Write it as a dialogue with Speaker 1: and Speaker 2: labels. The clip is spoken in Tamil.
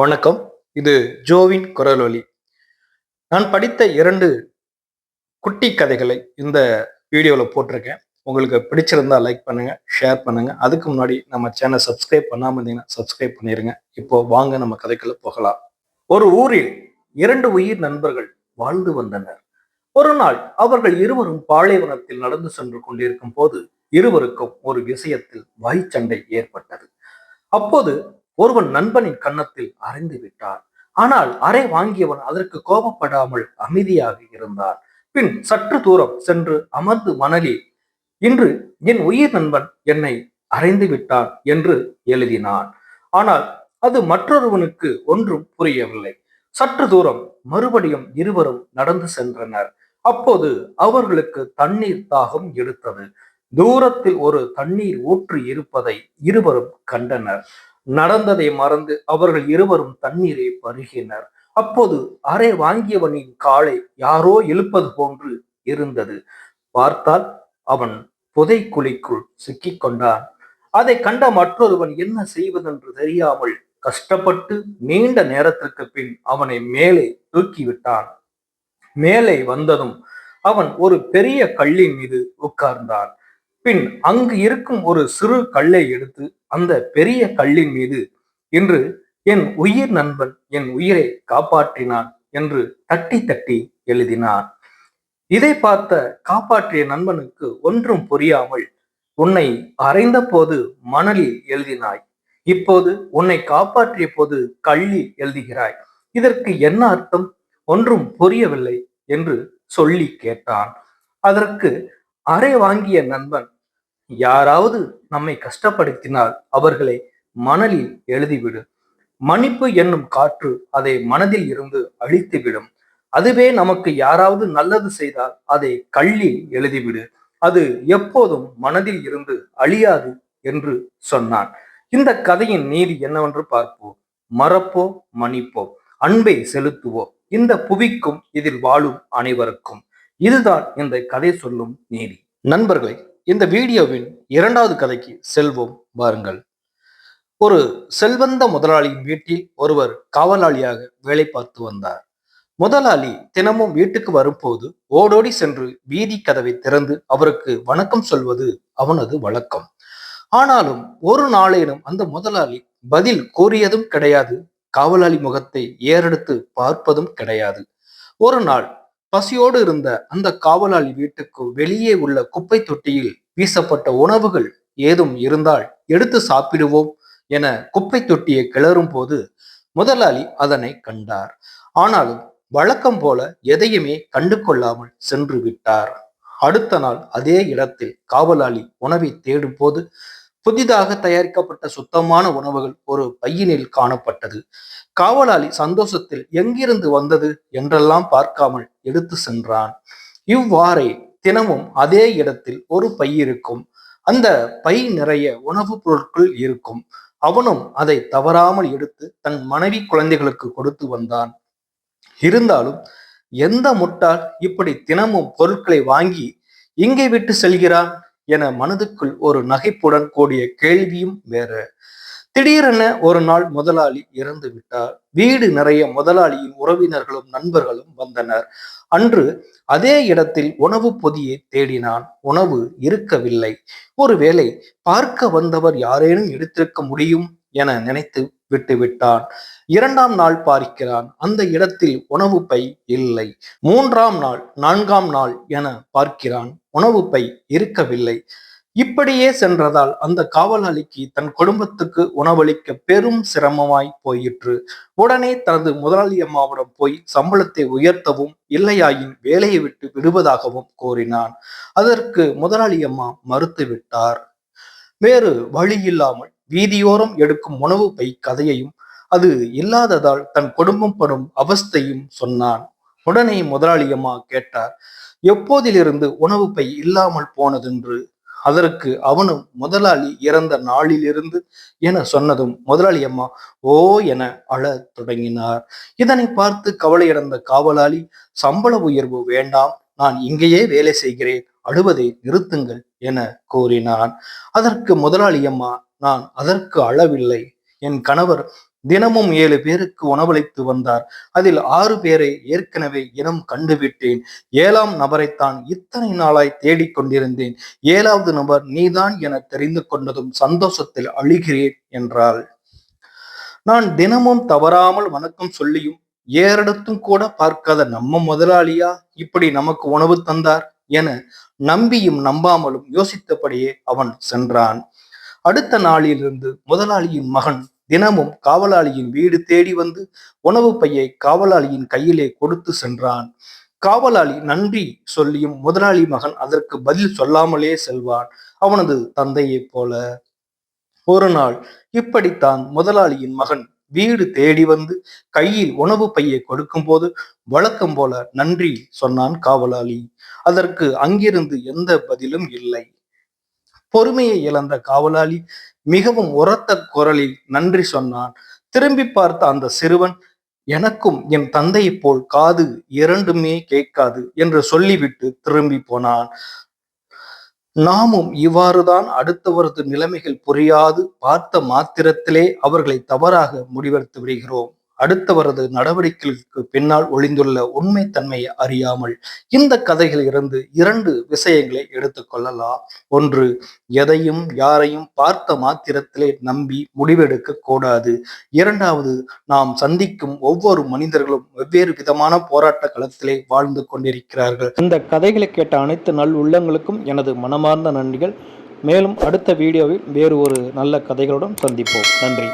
Speaker 1: வணக்கம். இது ஜோவின் குரலொலி நான் படித்த இரண்டு குட்டி கதைகளை இந்த வீடியோவில் போட்டிருக்கேன். உங்களுக்கு பிடிச்சிருந்தா லைக் பண்ணுங்க ஷேர் பண்ணுங்க. அதுக்கு முன்னாடி நம்ம சேனல் சப்ஸ்கிரைப் பண்ணாமல் இருந்தீங்கன்னா சப்ஸ்கிரைப் பண்ணிருங்க. இப்போ வாங்க நம்ம கதைக்குள்ள போகலாம். ஒரு ஊரில் இரண்டு உயிர் நண்பர்கள் வாழ்ந்து வந்தனர். ஒரு நாள் அவர்கள் இருவரும் பாலைவனத்தில் நடந்து சென்று கொண்டிருக்கும் போது இருவருக்கும் ஒரு விஷயத்தில் வாய்ச்சண்டை ஏற்பட்டது. அப்போது ஒருவன் நண்பனின் கன்னத்தில் அறைந்து விட்டான். ஆனால் அறை வாங்கியவன் அதற்கு கோபப்படாமல் அமைதியாக இருந்தான். பின் சற்று தூரம் சென்று அமர்ந்து மணலி இன்று என் உயிர் நண்பன் என்னை அறைந்து விட்டான் என்று எழுதினான். ஆனால் அது மற்றொருவனுக்கு ஒன்றும் புரியவில்லை. சற்று தூரம் மறுபடியும் இருவரும் நடந்து சென்றனர். அப்போது அவர்களுக்கு தண்ணீர் தாகம் எடுத்தது. தூரத்தில் ஒரு தண்ணீர் ஊற்று இருப்பதை இருவரும் கண்டனர். நடந்ததை மறந்து அவர்கள் இருவரும் தண்ணீரை பருகினர். அப்போது அறை வாங்கியவனின் காலை யாரோ இழுப்பது போன்று இருந்தது. பார்த்தால் அவன் புதைக்குழிக்குள் சிக்கிக் கொண்டான் அதை கண்ட மற்றொருவன் என்ன செய்வதென்று தெரியாமல் கஷ்டப்பட்டு நீண்ட நேரத்திற்கு பின் அவனை மேலே தூக்கிவிட்டான். மேலே வந்ததும் அவன் ஒரு பெரிய கல்லின் மீது உட்கார்ந்தான். பின் அங்கு இருக்கும் ஒரு சிறு கல்லை எடுத்து அந்த பெரிய கல்லின் மீது இன்று என் உயிர் நண்பன் என் உயிரை காப்பாற்றினான் என்று தட்டி தட்டி எழுதினார். இதை பார்த்த காப்பாற்றிய நண்பனுக்கு ஒன்றும் புரியாமல் உன்னை அறைந்த போது மணலில் எழுதினாய். இப்போது உன்னை காப்பாற்றிய போது கல்லில் எழுதுகிறாய். இதற்கு என்ன அர்த்தம்? ஒன்றும் புரியவில்லை என்று சொல்லி கேட்டான். அதற்கு அறை வாங்கிய நண்பன் யாராவது நம்மை கஷ்டப்படுத்தினால் அவர்களை மணலில் எழுதிவிடு. மன்னிப்பு என்னும் காற்று அதை மனதில் இருந்து அழித்துவிடும். அதுவே நமக்கு யாராவது நல்லது செய்தால் அதை கல்லில் எழுதிவிடு. அது எப்போதும் மனதில் இருந்து அழியாது என்று சொன்னான். இந்த கதையின் நீதி என்னவென்று பார்ப்போம். மறப்போ மன்னிப்போ அன்பை செலுத்துவோம். இந்த புவிக்கும் இதில் வாழும் அனைவருக்கும். இதுதான் இந்த கதை சொல்லும் நீதி. நண்பர்களை இந்த வீடியோவின் இரண்டாவது கதைக்கு செல்வோம் வாருங்கள். ஒரு செல்வந்த முதலாளியின் வீட்டில் ஒருவர் காவலாளியாக வேலை பார்த்து வந்தார். முதலாளி தினமும் வீட்டுக்கு வரும்போது ஓடோடி சென்று வீதி கதவை திறந்து அவருக்கு வணக்கம் சொல்வது அவனது வழக்கம். ஆனாலும் ஒரு நாளேனும் அந்த முதலாளி பதில் கூறியதும் கிடையாது. காவலாளி முகத்தை ஏறெடுத்து பார்ப்பதும் கிடையாது. ஒரு நாள் பசியோடு இருந்த அந்த காவலாளி வீட்டுக்கு வெளியே உள்ள குப்பை தொட்டியில் வீசப்பட்ட உணவுகள் ஏதும் இருந்தால் எடுத்து சாப்பிடுவோம் என குப்பை தொட்டியை கிளறும் போது முதலாளி அதனை கண்டார். ஆனாலும் வழக்கம் போல எதையுமே கண்டு கொள்ளாமல் சென்று விட்டார். அடுத்த நாள் அதே இடத்தில் காவலாளி உணவை தேடும் போது புதிதாக தயாரிக்கப்பட்ட சுத்தமான உணவுகள் ஒரு பையினில் காணப்பட்டது. காவலாளி சந்தோஷத்தில் எங்கிருந்து வந்தது என்றெல்லாம் பார்க்காமல் எடுத்து சென்றான். இவ்வாறே தினமும் அதே இடத்தில் ஒரு பை இருக்கும். அந்த பை நிறைய உணவுப் பொருட்கள் இருக்கும். அவனும் அதை தவறாமல் எடுத்து தன் மனைவி குழந்தைகளுக்கு கொடுத்து வந்தான். இருந்தாலும் எந்த முட்டாள் இப்படி தினமும் பொருட்களை வாங்கி இங்கே விட்டு செல்கிறான்? என மனதுக்குள் ஒரு நகைப்புடன் கூடிய கேள்வியும் வேற. திடீரென ஒரு நாள் முதலாளி இறந்து விட்டார். வீடு நிறைய முதலாளியின் உறவினர்களும் நண்பர்களும் வந்தனர். அன்று அதே இடத்தில் உணவு பொதியை தேடினான். உணவு இருக்கவில்லை. ஒருவேளை பார்க்க வந்தவர் யாரேனும் எடுத்திருக்க முடியும் என நினைத்து விட்டுவிட்டான். இரண்டாம் நாள் பார்க்கிறான் அந்த இடத்தில் உணவு பை இல்லை. மூன்றாம் நாள் நான்காம் நாள் என பார்க்கிறான் உணவு பை இருக்கவில்லை. இப்படியே சென்றதால் அந்த காவலாளிக்கு தன் குடும்பத்துக்கு உணவளிக்க பெரும் சிரமமாய் போயிற்று. உடனே தனது முதலாளி அம்மாவிடம் போய் சம்பளத்தை உயர்த்தவும் இல்லையாயின் வேலையை விட்டு விடுவதாகவும் கோரினான் அதற்கு முதலாளி அம்மா மறுத்து விட்டார் வேறு வழி இல்லாமல் வீதியோரம் எடுக்கும் உணவு பை கதையையும் அது இல்லாததால் தன் குடும்பம் படும் அவஸ்தையும் சொன்னான். உடனே முதலாளி அம்மா கேட்டார் எப்போதிலிருந்து உணவு பை இல்லாமல் போனதென்று? அதற்கு அவனும் முதலாளி இறந்த நாளிலிருந்து என சொன்னதும் முதலாளி அம்மா ஓ என அழ தொடங்கினார். இதனை பார்த்து கவலையடைந்த காவலாளி சம்பள உயர்வு வேண்டாம் நான் இங்கேயே வேலை செய்கிறேன் அழுவதை நிறுத்துங்கள் என கூறினான். அதற்கு முதலாளி அம்மா நான் அதற்கு அளவில்லை. என் கணவர் தினமும் ஏழு பேருக்கு உணவளித்து வந்தார். அதில் ஆறு பேரை ஏற்கனவே இனம் கண்டுவிட்டேன். ஏழாம் நபரைத்தான் இத்தனை நாளாய் தேடிக் கொண்டிருந்தேன். ஏழாவது நபர் நீதான் என தெரிந்து கொண்டதும் சந்தோஷத்தில் அழுகிறேன் என்றாள். நான் தினமும் தவறாமல் வணக்கம் சொல்லியும் ஏறிடத்தும் கூட பார்க்காத நம்ம முதலாளியா இப்படி நமக்கு உணவு தந்தார் என நம்பியும் நம்பாமலும் யோசித்தபடியே அவன் சென்றான். அடுத்த நாளிலிருந்து முதலாளியின் மகன் தினமும் காவலாளியின் வீடு தேடி வந்து உணவு பையை காவலாளியின் கையிலே கொடுத்து சென்றான். காவலாளி நன்றி சொல்லியும் முதலாளி மகன் அதற்கு பதில் சொல்லாமலே செல்வான். அவனது தந்தையைப் போல. ஒரு நாள் இப்படித்தான் முதலாளியின் மகன் வீடு தேடி வந்து கையில் உணவு பையை கொடுக்கும்போது வழக்கம் போல நன்றி சொன்னான் காவலாளி. அதற்கு அங்கிருந்து எந்த பதிலும் இல்லை. பொறுமையை இழந்த காவலாளி மிகவும் உரத்த குரலில் நன்றி சொன்னான். திரும்பி பார்த்த அந்த சிறுவன் எனக்கும் என் தந்தையைப் போல் காது இரண்டுமே கேட்காது என்று சொல்லிவிட்டு திரும்பி போனான். நாமும் இவ்வாறுதான் அடுத்தவரது நிலைமைகள் புரியாது. பார்த்த மாத்திரத்திலே அவர்களை தவறாக முடிவெடுத்து விடுகிறோம். அடுத்தவரது நடவடிக்கைகளுக்கு பின்னால் ஒளிந்துள்ள உண்மை தன்மையை அறியாமல் இந்த கதைகளில் இருந்து இரண்டு விஷயங்களை எடுத்துக்கொள்ளலாம் ஒன்று எதையும் யாரையும் பார்த்த மாத்திரத்திலே நம்பி முடிவெடுக்க கூடாது. இரண்டாவது நாம் சந்திக்கும் ஒவ்வொரு மனிதர்களும் வெவ்வேறு விதமான போராட்ட களத்திலே வாழ்ந்து கொண்டிருக்கிறார்கள். இந்த கதைகளை கேட்ட அனைத்து நல் உள்ளங்களுக்கும் எனது மனமார்ந்த நன்றிகள். மேலும் அடுத்த வீடியோவில் வேறு ஒரு நல்ல கதைகளுடன் சந்திப்போம். நன்றி.